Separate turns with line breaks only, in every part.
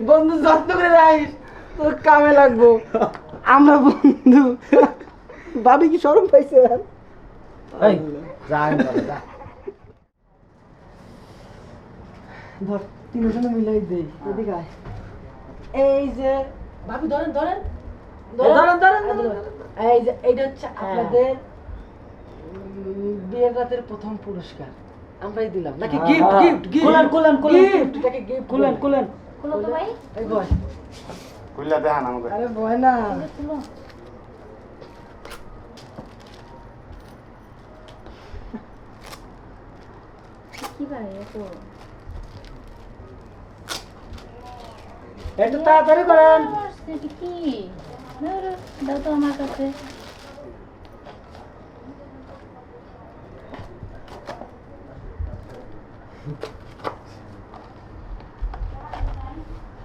বন্ধু যত্ন করে রাখিস। তোর কামে লাগবো। আমরা বন্ধু। ভাবি কি শরম পাইছে?
এই যা আমি বলে, যা।
ধর তিনজনে মিলাই দেই। এদিকে আয়। এই যে ভাবি ধরেন ধরেন।
ধরেন, ধরেন।
এই যে এইটা হচ্ছে আপনাদের উম, বিয়ের রাতের প্রথম পুরস্কার। আমরাই দিলাম। নাকি
হ্যাঁ,
গিফট
হ্যাঁ।
গিফট গিফট
কুলেন, কুলেন, কুলেন।
গিফট গিফট
কুলেন কুলেন।
খুলো তো ভাই।
এই বয়।
খুললে দেখান আমাকে।
আরে বয় না।
খুলো কি ভাই এত?
একটু তাড়াতাড়ি করেন।
কি? দাও তো আমার কাছে।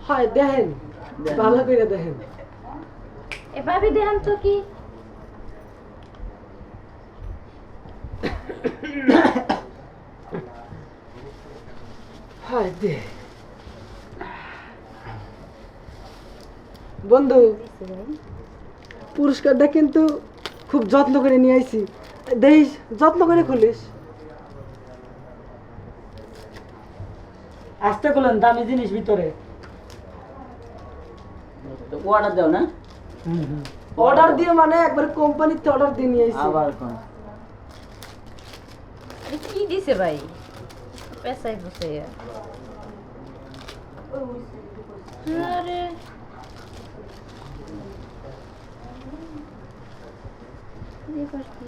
হয় দেখেন। ভালো করে দেখেন।
এ ভাবি দেখান তো কি?
হয় দে। বন্ধু পুরস্কারটা কিন্তু খুব যত্ন করে নিয়ে আইছি। দেখিস যত্ন করে খুলিস।
আসতে খুলেন দামি জিনিস ভিতরে। অর্ডার দাও না
অর্ডার দিয়ে মানে একবার কোম্পানিতে অর্ডার দিয়ে নিয়ে আইছি
আবার কোন
এটা কি দিছে ভাই পেশাই বসে আরে এবার কি?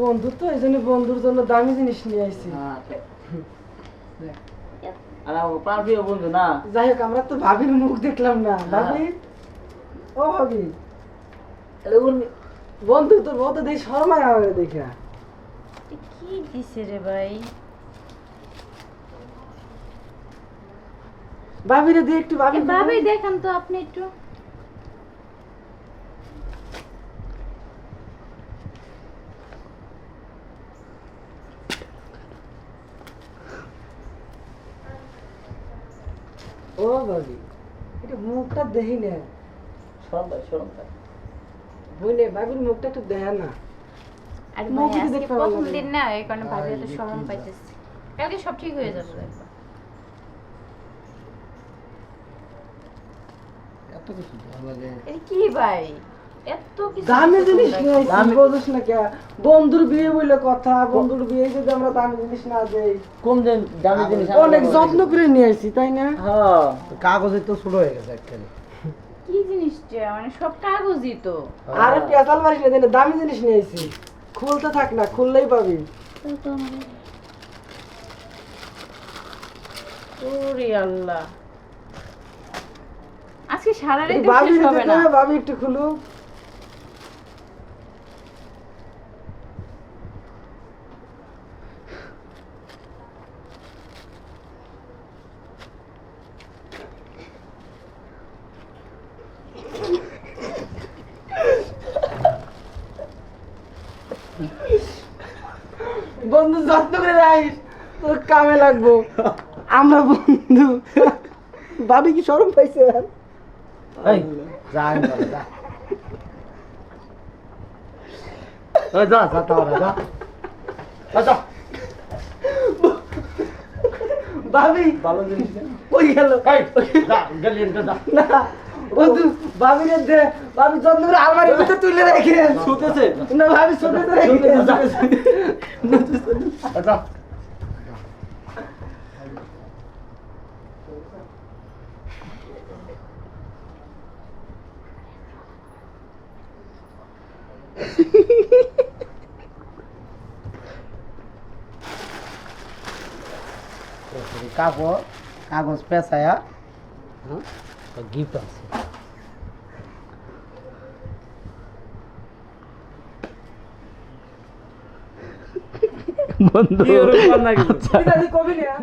বন্ধু তো এই জন্য বন্ধুর জন্য দামি জিনিস নিয়ে আইছি।
আর বন্ধু না?
যাই হোক আমরা তো ভাবির মুখ দেখলাম না। ভাবি? ও ভাবি। বন্ধু তোর বউ তো দেখি শর্মায় হবে দেখা
এ কি দিছে রে ভাই?
ভাবিরে দিয়ে একটু ভাবি
দেখান তো আপনি একটু।
ও ভাবি এটা মুখটা দেখি না।
শরম ভাই শরম ভাই
বইনে ভাবির মুখটা একটু দেখা না।
আর
মুখ যদি দেখতে
প্রথম দিন না এই কারণে ভাবি এত শরম পাইতেছি। কালকে সব ঠিক হয়ে যাবে
এত কিছু
আমাদের কি ভাই?
দামি জিনিস বুঝিস না কে? বন্ধুর বিয়ে বলে কথা বন্ধুর বিয়ে যদি আমরা দামি জিনিস না দেই।
কম দিন দামি জিনিস
অনেক যত্ন করে নিয়ে আইছি তাই না?
হ্যাঁ।
কাগজে তো ছোট হয়ে গেছে একখানে।
কি জিনিসটা মানে সব কাগজই তো।
আরে পেঁচাল মারিস না দিনে দামি জিনিস নিয়ে আইছি খুলতে থাক না খুললেই পাবি।
ওরে আল্লাহ। আজকে সারা রাত
ভাবি
হবে না।
ভাবি একটু খুলু বন্ধু যত্ন করে রাখিস তোর কামে লাগবো। আমরা বন্ধু। ভাবি কি শরম পাইছে?
যা যা। যা যা
ভাবি
ভালো জিনিস দে।
গেল।
যা গেলি যা।
না। বন্ধু ভাবি দে ভাবি যত্ন করে আলমারির ভিতরে তুলে রেখে
শুতেছে
না ভাবি ছোট করে রেখে।
এই
কাগজ কাগজ পেঁচায়া।
গিফট আছে বন্ধু
ঠিক আছে কবি না